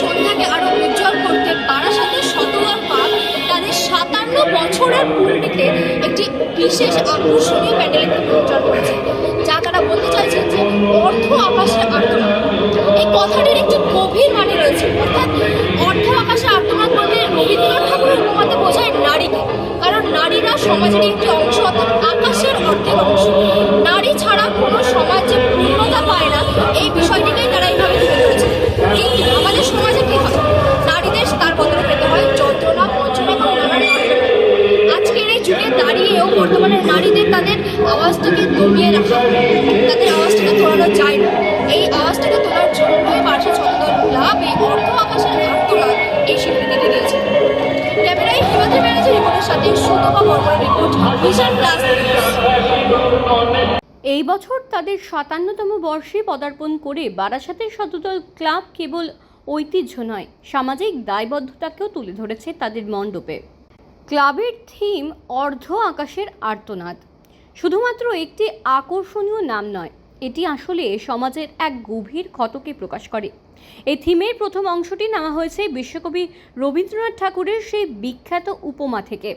সন্ধ্যাকে আরও উজ্জ্বল করতে বারাসাতে শতবার পাক তাদের সাতান্ন বছরের পূর্তিতে একটি বিশেষ আকর্ষণীয় প্যান্ডেলের থিম উজ্জ্বল করেছে, যা তারা বলতে চাইছেন যে অর্ধ আকাশে আর্তনাদ এই কথাটির একটি গভীর মানে রয়েছে, অর্থাৎ অর্ধ আকাশে আর্তনাদ বলতে রবীন্দ্রনাথ ঠাকুরের উপমাতে বোঝায় নারীকে, কারণ নারীরা সমাজের একটি অংশ, অর্থাৎ আকাশের অর্ধেক অংশ। নারী ছাড়া কোনো সমাজ পূর্ণতা পায় না, এই বিষয়টিকেই রাখা তাদের আওয়াজটাকে তোলানো যায় না এই আওয়াজটাকে তোলার জন্যই ক্লাব এই অর্ধ আকাশের এই দিয়েছে ক্যামেরায় হিমাদ্রি রিপোর্টের সাথে রিপোর্ট ভিশন প্লাস এই বছর তাদের সাতান্নতম বর্ষে পদার্পণ করে বারাসাতের শতদল ক্লাব কেবল ঐতিহ্য নয়, সামাজিক দায়বদ্ধতাকেও তুলে ধরেছে তাদের মণ্ডপে। ক্লাবের থিম অর্ধ আকাশের আর্তনাদ। শুধুমাত্র একটি আকর্ষণীয় নাম নয়, এটি আসলে সমাজের এক গভীর ক্ষতকে প্রকাশ করে। এই থিমের প্রথম অংশটি নেওয়া হয়েছে বিশ্বকবি রবীন্দ্রনাথ ঠাকুরের সেই বিখ্যাত উপমা থেকে,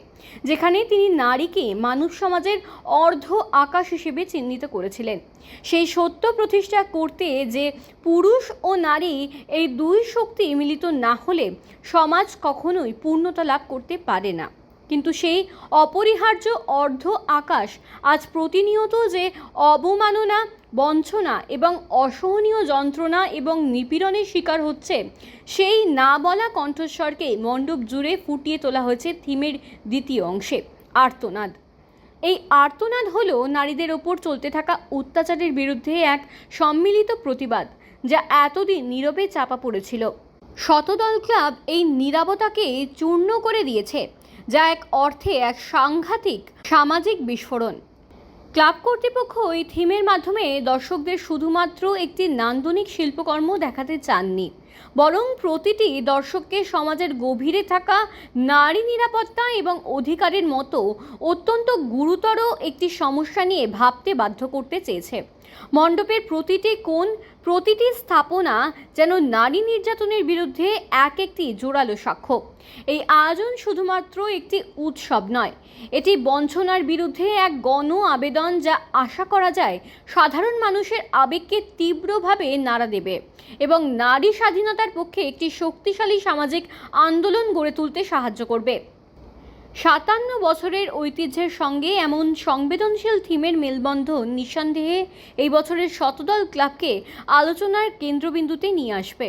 যেখানে তিনি নারীকে মানব সমাজের অর্ধ আকাশ হিসেবে চিহ্নিত করেছিলেন। সেই সত্য প্রতিষ্ঠা করতে যে পুরুষ ও নারী এই দুই শক্তি মিলিত না হলে সমাজ কখনোই পূর্ণতা লাভ করতে পারে না। কিন্তু সেই অপরিহার্য অর্ধ আকাশ আজ প্রতিনিয়ত যে অবমাননা, বঞ্চনা এবং অসহনীয় যন্ত্রণা এবং নিপীড়নের শিকার হচ্ছে, সেই না বলা কণ্ঠস্বরকে মণ্ডপ জুড়ে ফুটিয়ে তোলা হয়েছে থিমের দ্বিতীয় অংশে, আর্তনাদ। এই আর্তনাদ হল নারীদের ওপর চলতে থাকা অত্যাচারের বিরুদ্ধে এক সম্মিলিত প্রতিবাদ যা এতদিন নীরবে চাপা পড়েছিল। শতদল ক্লাব এই নীরবতাকে চূর্ণ করে দিয়েছে। যা এক অর্থে এক সাংঘাতিক সামাজিক বিস্ফোরণ। ক্লাব কর্তৃপক্ষ এই থিমের মাধ্যমে দর্শকদের শুধুমাত্র একটি নান্দনিক শিল্পকর্ম দেখাতে চাননি, বরং প্রতিটি দর্শককে সমাজের গভীরে থাকা নারী নিরাপত্তা এবং অধিকারের মতো অত্যন্ত গুরুতর একটি সমস্যা নিয়ে ভাবতে বাধ্য করতে চেয়েছে। মণ্ডপের প্রতিটি কোণ, প্রতিটি স্থাপনা যেন নারী নির্যাতনের বিরুদ্ধে এক একটি জোরালো সাক্ষ্য। এই আয়োজন শুধুমাত্র একটি উৎসব নয়, এটি বঞ্চনার বিরুদ্ধে এক গণ আবেদন যা আশা করা যায় সাধারণ মানুষের আবেগকে তীব্রভাবে নাড়া দেবে এবং নারী স্বাধীনতার পক্ষে একটি শক্তিশালী সামাজিক আন্দোলন গড়ে তুলতে সাহায্য করবে। সাতান্ন বছরের ঐতিহ্যের সঙ্গে এমন সংবেদনশীল থিমের মেলবন্ধন নিঃসন্দেহে এই বছরের শতদল ক্লাবকে আলোচনার কেন্দ্রবিন্দুতে নিয়ে আসবে।